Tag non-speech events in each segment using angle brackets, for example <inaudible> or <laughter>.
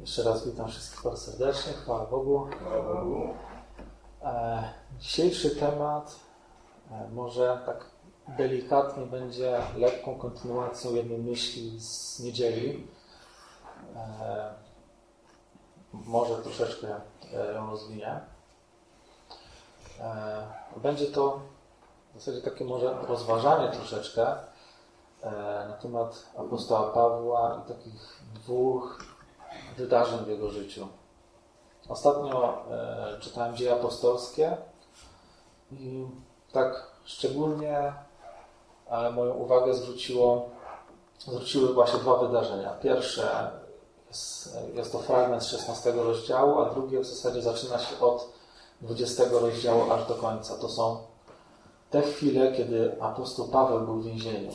Jeszcze raz witam wszystkich bardzo serdecznie, chwała Bogu. Chwała Bogu. E, dzisiejszy temat e, może tak delikatnie będzie lekką kontynuacją jednej myśli z niedzieli. E, może troszeczkę ją rozwinie. E, będzie to w zasadzie takie może rozważanie troszeczkę na temat apostoła Pawła i takich dwóch wydarzeń w jego życiu. Ostatnio e, czytałem dzieje apostolskie i tak szczególnie e, moją uwagę zwróciło, zwróciły właśnie dwa wydarzenia. Pierwsze jest, jest to fragment z 16 rozdziału, a drugie w zasadzie zaczyna się od 20 rozdziału aż do końca. To są te chwile, kiedy apostoł Paweł był w więzieniu.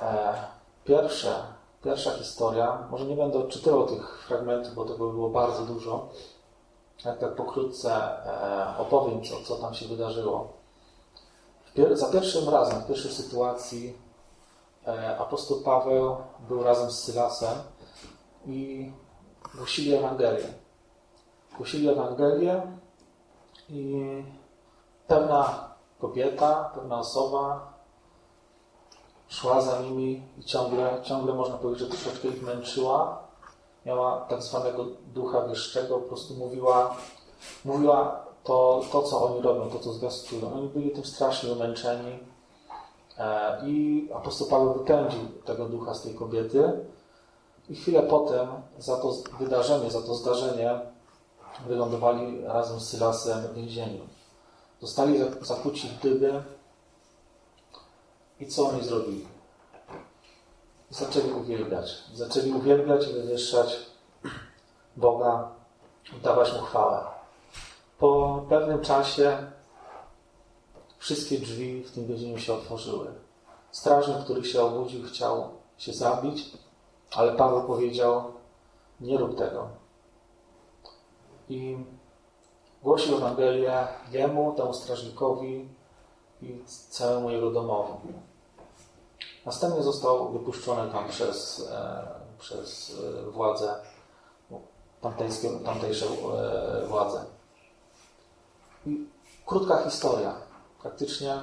E, pierwsze Pierwsza historia, może nie będę odczytywał tych fragmentów, bo tego było bardzo dużo. Jak tak pokrótce e, opowiem, co, co tam się wydarzyło. Pier za pierwszym razem, w pierwszej sytuacji, e, apostoł Paweł był razem z Sylasem i głosili Ewangelię. Głosili Ewangelię i pewna kobieta, pewna osoba szła za nimi i ciągle, ciągle można powiedzieć, że troszeczkę ich męczyła. Miała tak zwanego ducha wieszczego, po prostu mówiła, mówiła to, to, co oni robią, to, co zwiastują. Oni byli tym strasznie umęczeni. E, I apostoł Paweł wypędził tego ducha z tej kobiety. I chwilę potem za to wydarzenie, za to zdarzenie wylądowali razem z Sylasem w więzieniu. Zostali zakuci w dyby, i co oni zrobili? Zaczęli uwielbiać. Zaczęli uwielbiać i wywyższać Boga, dawać Mu chwałę. Po pewnym czasie wszystkie drzwi w tym więzieniu się otworzyły. Strażnik, który się obudził, chciał się zabić, ale Paweł powiedział, nie rób tego. I głosił Ewangelię jemu, temu strażnikowi i całemu jego domowi. Następnie został wypuszczony tam przez, e, przez e, władze, tamtejskie, tamtejsze e, władze. I krótka historia. Praktycznie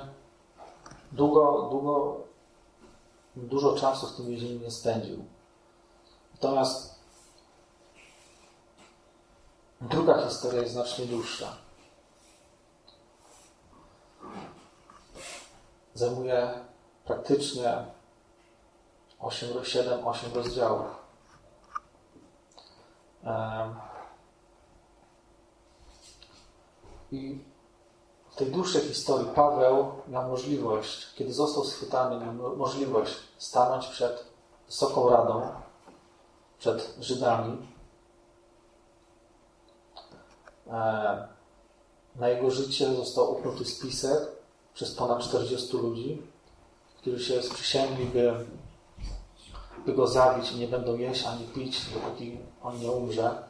długo, długo, dużo czasu w tym więzieniu nie spędził. Natomiast druga historia jest znacznie dłuższa. Zajmuje praktycznie 8, 7, 8 rozdziałów. I w tej dłuższej historii Paweł miał możliwość, kiedy został schwytany, miał możliwość stanąć przed Wysoką Radą, przed Żydami. Na jego życie został upnuty spisek przez ponad 40 ludzi którzy się sprzysięgli, by, by go zabić i nie będą jeść ani pić, dopóki on nie umrze.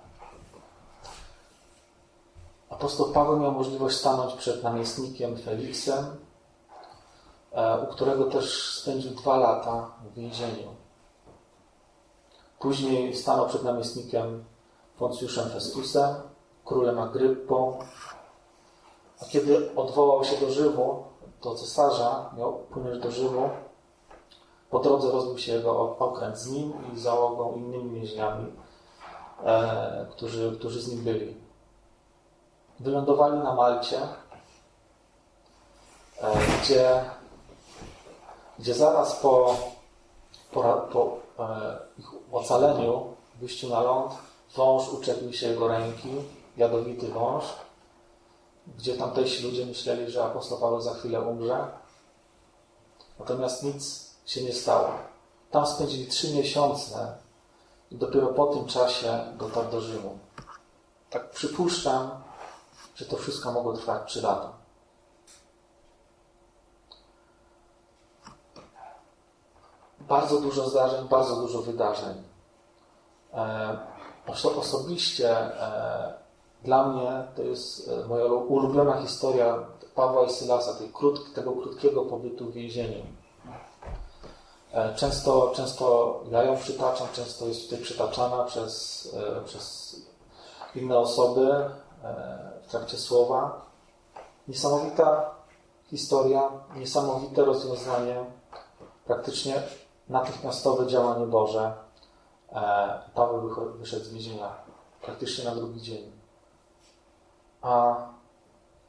Apostoł Paweł miał możliwość stanąć przed namiestnikiem Feliksem, e, u którego też spędził dwa lata w więzieniu. Później stanął przed namiestnikiem Poncjuszem Festusem, królem Agryppą, a kiedy odwołał się do Rzymu, do cesarza, miał płynąć do Rzymu. Po drodze rozbił się jego okręt z nim i załogą innymi więźniami, e, którzy, którzy z nim byli. Wylądowali na Malcie, e, gdzie, gdzie zaraz po, po, po e, ich ocaleniu, wyjściu na ląd, wąż uczepił się jego ręki, jadowity wąż, gdzie tamtejsi ludzie myśleli, że apostoł Paweł za chwilę umrze. Natomiast nic się nie stało. Tam spędzili trzy miesiące i dopiero po tym czasie dotarł do Rzymu. Tak przypuszczam, że to wszystko mogło trwać trzy lata. Bardzo dużo zdarzeń, bardzo dużo wydarzeń. E, osobiście e, dla mnie to jest e, moja ulubiona historia Pawła i Sylasa, tej krótk, tego krótkiego pobytu w więzieniu. E, często, często ja ją przytaczam, często jest tutaj przytaczana przez, e, przez inne osoby w trakcie słowa. Niesamowita historia, niesamowite rozwiązanie, praktycznie natychmiastowe działanie Boże. Paweł wyszedł z więzienia praktycznie na drugi dzień. A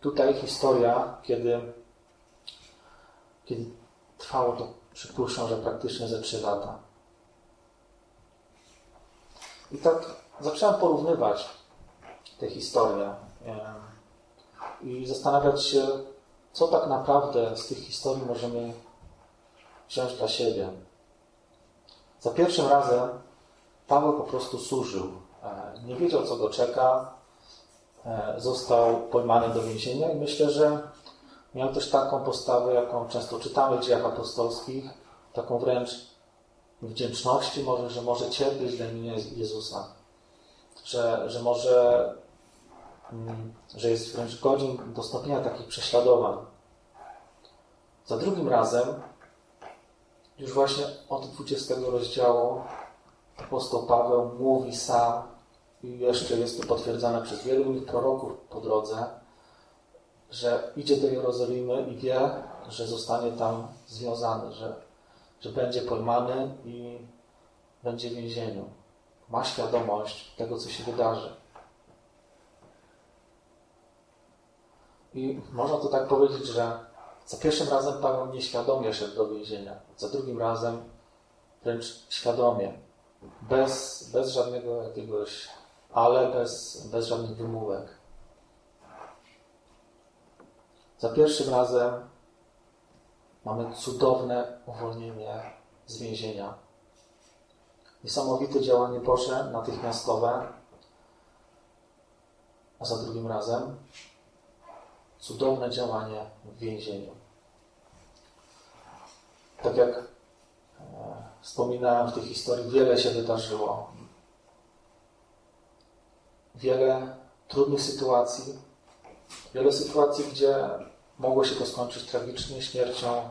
tutaj historia, kiedy, kiedy trwało to Przypuszczam, że praktycznie ze 3 lata. I tak zacząłem porównywać te historie i zastanawiać się, co tak naprawdę z tych historii możemy wziąć dla siebie. Za pierwszym razem Paweł po prostu służył. E, nie wiedział, co go czeka. E, został pojmany do więzienia i myślę, że Miał też taką postawę, jaką często czytamy w dziejach apostolskich, taką wręcz wdzięczności może, że może cierpieć dla imienia Jezusa, że, że może, mm, że jest wręcz godzin do stopnia takich prześladowań. Za drugim razem, już właśnie od 20 rozdziału, apostoł Paweł mówi sam, i jeszcze jest to potwierdzane przez wielu innych proroków po drodze, że idzie do Jerozolimy i wie, że zostanie tam związany, że, że będzie pojmany i będzie w więzieniu. Ma świadomość tego, co się wydarzy. I można to tak powiedzieć, że za pierwszym razem Paweł nieświadomie szedł do więzienia, za drugim razem wręcz świadomie, bez, bez żadnego jakiegoś ale, bez, bez żadnych wymówek. Za pierwszym razem mamy cudowne uwolnienie z więzienia. Niesamowite działanie Boże, natychmiastowe. A za drugim razem cudowne działanie w więzieniu. Tak jak e, wspominałem w tej historii, wiele się wydarzyło. Wiele trudnych sytuacji, wiele sytuacji, gdzie Mogło się to skończyć tragicznie śmiercią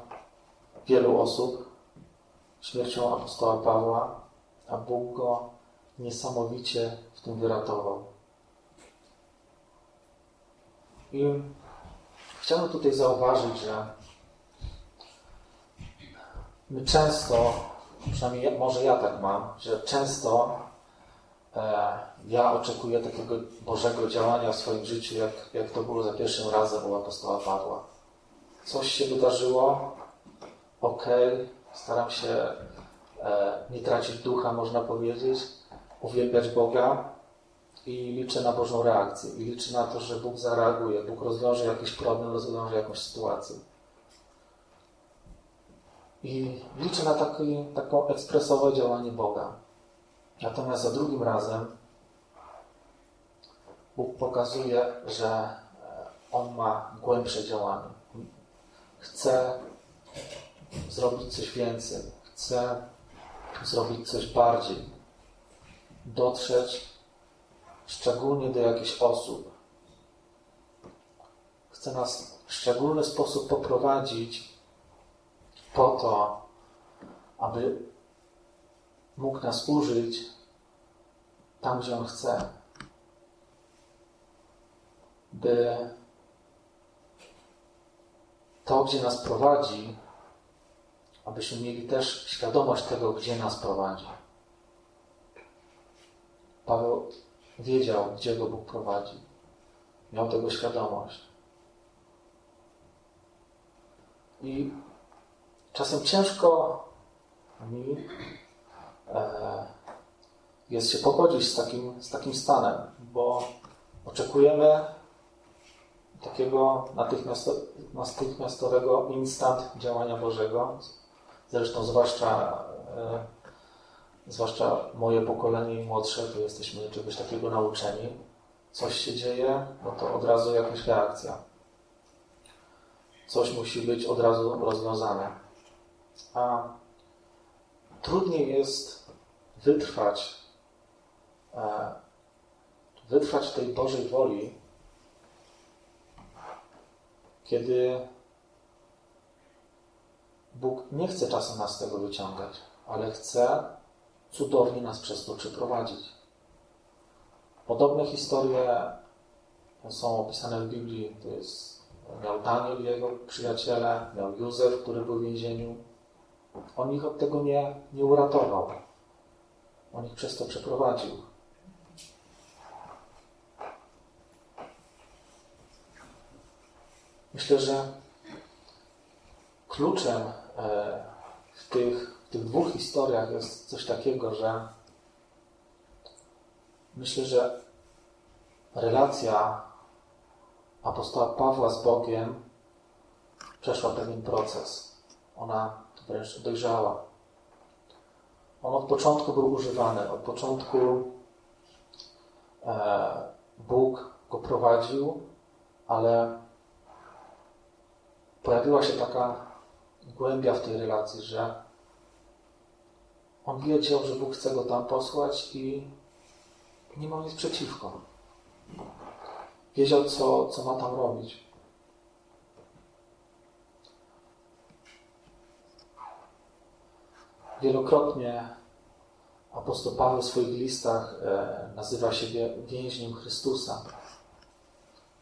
wielu osób, śmiercią apostoła Pawła, a Bóg go niesamowicie w tym wyratował. I chciałbym tutaj zauważyć, że my często, przynajmniej może ja tak mam, że często ja oczekuję takiego Bożego działania w swoim życiu, jak, jak to było za pierwszym razem u apostoła Pawła. Coś się wydarzyło, ok, staram się e, nie tracić ducha, można powiedzieć, uwielbiać Boga i liczę na Bożą reakcję. I liczę na to, że Bóg zareaguje, Bóg rozwiąże jakiś problem, rozwiąże jakąś sytuację. I liczę na taki, taką ekspresowe działanie Boga. Natomiast za drugim razem Bóg pokazuje, że e, On ma głębsze działanie. Chce zrobić coś więcej, chce zrobić coś bardziej, dotrzeć szczególnie do jakichś osób. Chce nas w szczególny sposób poprowadzić po to, aby mógł nas użyć tam, gdzie On chce by to, gdzie nas prowadzi, abyśmy mieli też świadomość tego, gdzie nas prowadzi. Paweł wiedział, gdzie go Bóg prowadzi. Miał tego świadomość. I czasem ciężko mi jest się pogodzić z takim, z takim stanem, bo oczekujemy takiego natychmiastowego instant działania Bożego. Zresztą zwłaszcza, e, zwłaszcza moje pokolenie i młodsze, to jesteśmy czegoś takiego nauczeni. Coś się dzieje, no to od razu jakaś reakcja. Coś musi być od razu rozwiązane. A trudniej jest wytrwać, e, wytrwać tej Bożej woli, kiedy Bóg nie chce czasem nas z tego wyciągać, ale chce cudownie nas przez to przeprowadzić. Podobne historie są opisane w Biblii. To jest, miał Daniel jego przyjaciele, miał Józef, który był w więzieniu. On ich od tego nie, nie uratował. On ich przez to przeprowadził. Myślę, że kluczem e, w tych, w tych dwóch historiach jest coś takiego, że myślę, że relacja apostoła Pawła z Bogiem przeszła pewien proces. Ona wręcz dojrzała. On od początku był używany. Od początku Bóg go prowadził, ale pojawiła się taka głębia w tej relacji, że on wiedział, że Bóg chce go tam posłać i nie ma nic przeciwko. Wiedział, co, co ma tam robić. Wielokrotnie apostoł Paweł w swoich listach e, nazywa siebie więźniem Chrystusa.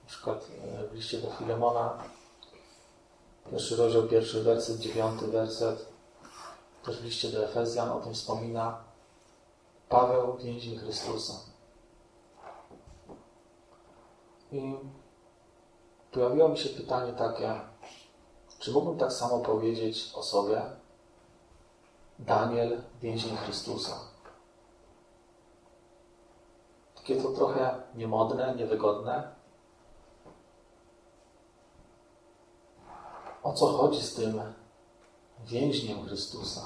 Na przykład e, w liście do Filemona, pierwszy rozdział, pierwszy werset, dziewiąty werset, też w liście do Efezjan o tym wspomina. Paweł, więzień Chrystusa. I pojawiło mi się pytanie takie, czy mógłbym tak samo powiedzieć o sobie? Daniel, więzień Chrystusa. Takie to trochę niemodne, niewygodne. O co chodzi z tym więźniem Chrystusa?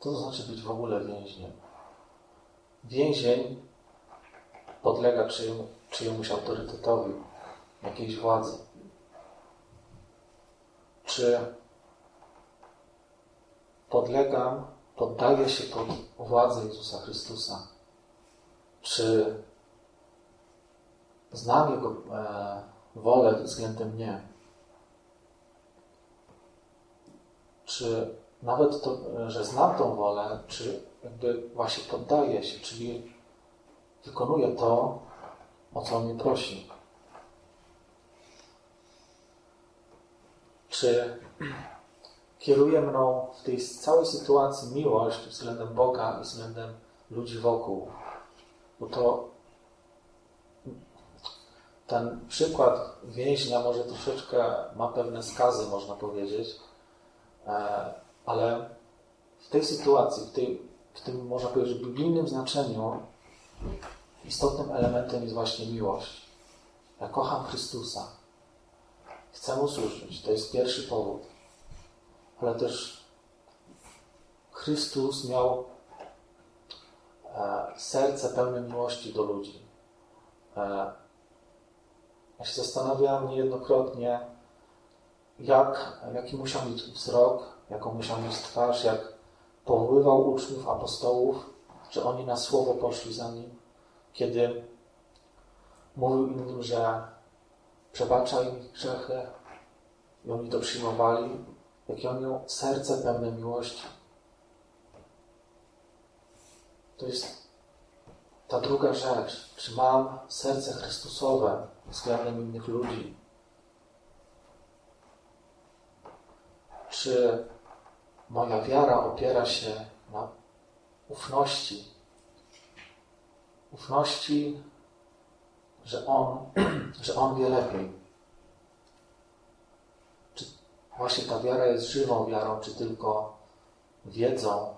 Co to znaczy być w ogóle więźniem? Więzień podlega czyjemu, czyjemuś autorytetowi, jakiejś władzy. Czy podlegam, poddaję się pod władzę Jezusa Chrystusa? Czy znam Jego e, wolę względem mnie? Czy nawet to, że znam tą wolę, czy jakby właśnie poddaję się, czyli wykonuję to, o co on mnie prosi. Czy kieruje mną w tej całej sytuacji miłość względem Boga i względem ludzi wokół? Bo to ten przykład więźnia może troszeczkę ma pewne skazy, można powiedzieć, e, ale w tej sytuacji, w, tej, w tym, można powiedzieć, biblijnym znaczeniu, istotnym elementem jest właśnie miłość. Ja kocham Chrystusa. Chcę służyć. To jest pierwszy powód. Ale też Chrystus miał e, serce pełne miłości do ludzi. E, ja się zastanawiałem niejednokrotnie, jak, jaki musiał mieć wzrok, jaką musiał mieć twarz, jak powoływał uczniów, apostołów, że oni na słowo poszli za nim, kiedy mówił innym, że przebacza im grzechy i oni to przyjmowali, jakie on miał serce pełne miłości. To jest ta druga rzecz. Czy mam serce Chrystusowe względem innych ludzi? Czy moja wiara opiera się na ufności. Ufności, że On, <clears throat> że On wie lepiej. Czy właśnie ta wiara jest żywą wiarą, czy tylko wiedzą,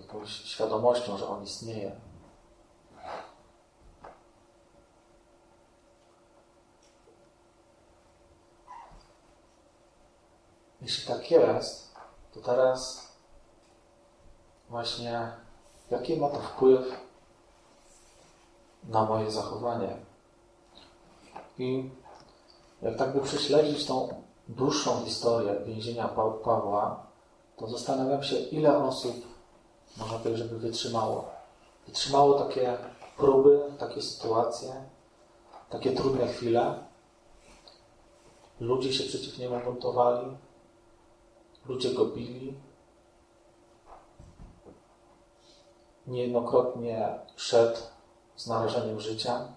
jakąś świadomością, że On istnieje. Jeśli tak jest, to teraz właśnie jaki ma to wpływ na moje zachowanie. I jak tak by prześledzić tą dłuższą historię więzienia Pawła, to zastanawiam się, ile osób, można powiedzieć, żeby wytrzymało. Wytrzymało takie próby, takie sytuacje, takie trudne chwile. Ludzie się przeciw niemu buntowali, ludzie go bili. Niejednokrotnie szedł z narażeniem życia.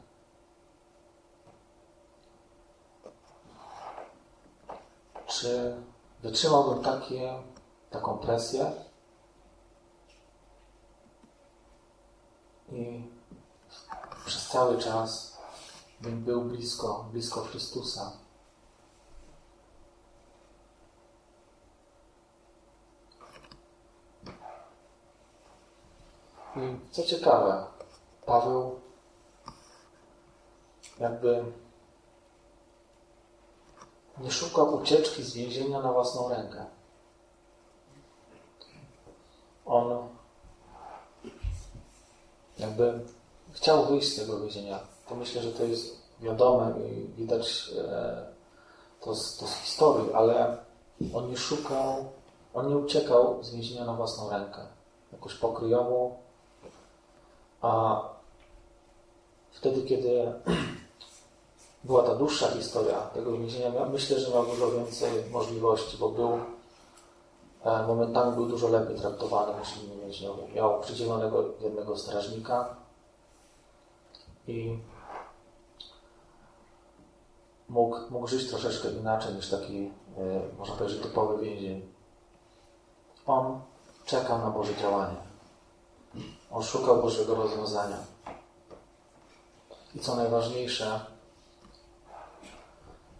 Czy wytrzymałbym takie, taką presję? I przez cały czas bym był blisko, blisko Chrystusa. I co ciekawe, Paweł jakby nie szukał ucieczki z więzienia na własną rękę. On jakby chciał wyjść z tego więzienia. To myślę, że to jest wiadome i widać e, to z, to z historii, ale on nie szukał, on nie uciekał z więzienia na własną rękę. Jakoś pokryjomu, a wtedy, kiedy była ta dłuższa historia tego więzienia, myślę, że miał dużo więcej możliwości, bo był e, momentami był dużo lepiej traktowany niż inni więźniowie. Miał przydzielonego jednego strażnika i mógł, mógł żyć troszeczkę inaczej niż taki, e, można powiedzieć, typowy więzień. On czekał na Boże działanie. On szukał Bożego rozwiązania. I co najważniejsze,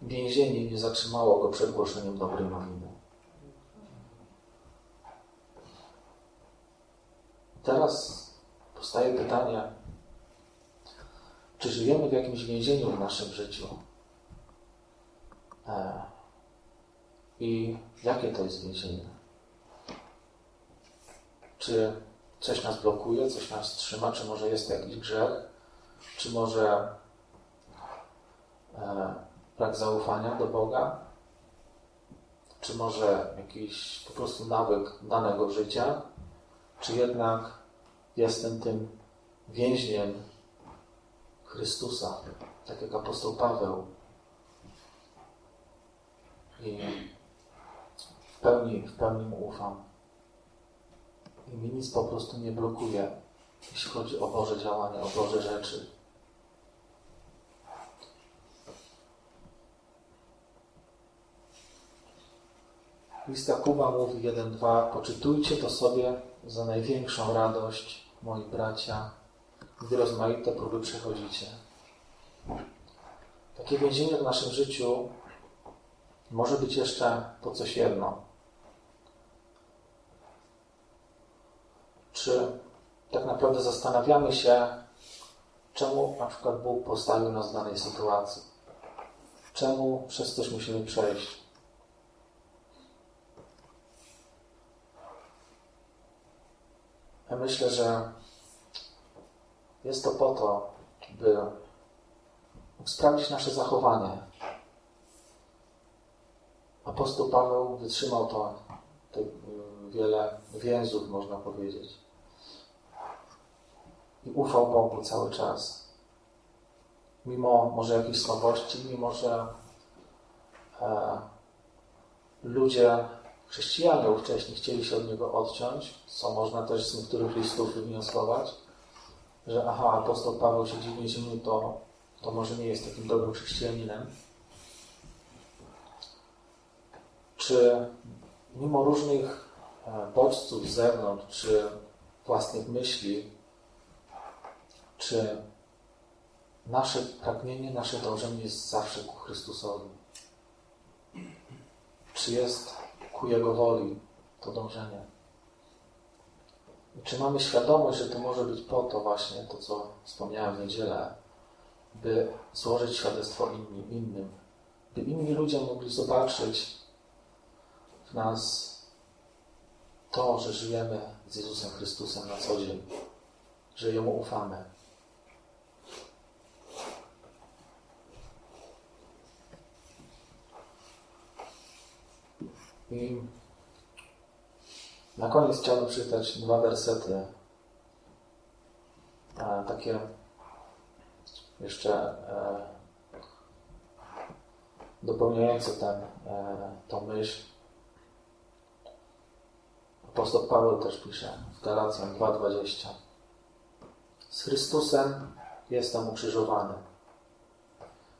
więzienie nie zatrzymało go przed głoszeniem dobrej nowiny. Teraz powstaje pytanie, czy żyjemy w jakimś więzieniu w naszym życiu? E, I jakie to jest więzienie? Czy coś nas blokuje, coś nas trzyma, czy może jest jakiś grzech, czy może e, brak zaufania do Boga, czy może jakiś po prostu nawyk danego życia, czy jednak jestem tym więźniem Chrystusa, tak jak apostoł Paweł. I w pełni, w pełni mu ufam. I mi nic po prostu nie blokuje, jeśli chodzi o Boże działania, o Boże rzeczy. List Jakuba mówi 1-2 Poczytujcie to sobie za największą radość, moi bracia, gdy rozmaite próby przechodzicie. Takie więzienie w naszym życiu może być jeszcze po coś jedno. Czy tak naprawdę zastanawiamy się, czemu na przykład Bóg postawił nas w danej sytuacji? Czemu przez coś musimy przejść? Ja myślę, że jest to po to, by sprawdzić nasze zachowanie. Apostoł Paweł wytrzymał to, te wiele więzów, można powiedzieć. I ufał Bogu cały czas. Mimo może jakiejś słabości, mimo że e, ludzie Chrześcijanie ówcześni chcieli się od niego odciąć, co można też z niektórych listów wywnioskować, że aha, apostoł Paweł siedzi w więzieniu, to, to może nie jest takim dobrym chrześcijaninem. Czy mimo różnych e, bodźców z zewnątrz, czy własnych myśli, czy nasze pragnienie, nasze dążenie jest zawsze ku Chrystusowi? Czy jest ku Jego woli to dążenie. I czy mamy świadomość, że to może być po to właśnie, to co wspomniałem w niedzielę, by złożyć świadectwo inni, innym, by inni ludzie mogli zobaczyć w nas to, że żyjemy z Jezusem Chrystusem na co dzień, że Jemu ufamy. I na koniec chciałbym przeczytać dwa wersety, takie jeszcze e, dopełniające ten, e, myśl. Apostoł Paweł też pisze w Galacjan 2,20 Z Chrystusem jestem ukrzyżowany.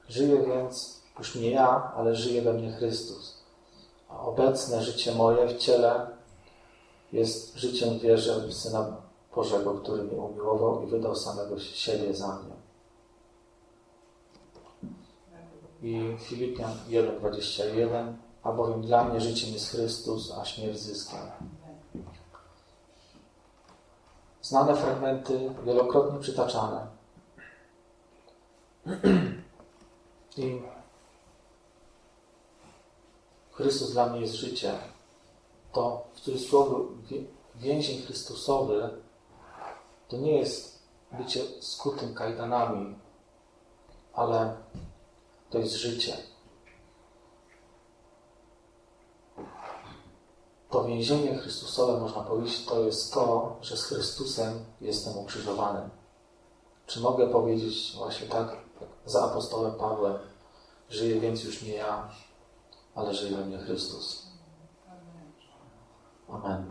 Żyję więc już nie ja, ale żyje we mnie Chrystus. Obecne życie moje w ciele jest życiem w wierze w Syna Bożego, który mnie umiłował i wydał samego siebie za mnie. I Filipian 1,21 A bowiem dla mnie życiem jest Chrystus, a śmierć zyskiem. Znane fragmenty, wielokrotnie przytaczane. <clears throat> I Chrystus dla mnie jest życie. To w cudzysłowie więzień Chrystusowy to nie jest bycie skutym kajdanami, ale to jest życie. To więzienie Chrystusowe, można powiedzieć, to jest to, że z Chrystusem jestem ukrzyżowany. Czy mogę powiedzieć właśnie tak, za apostołem Pawłem, żyję więc już nie ja, ale żyje we mnie Chrystus. Amen.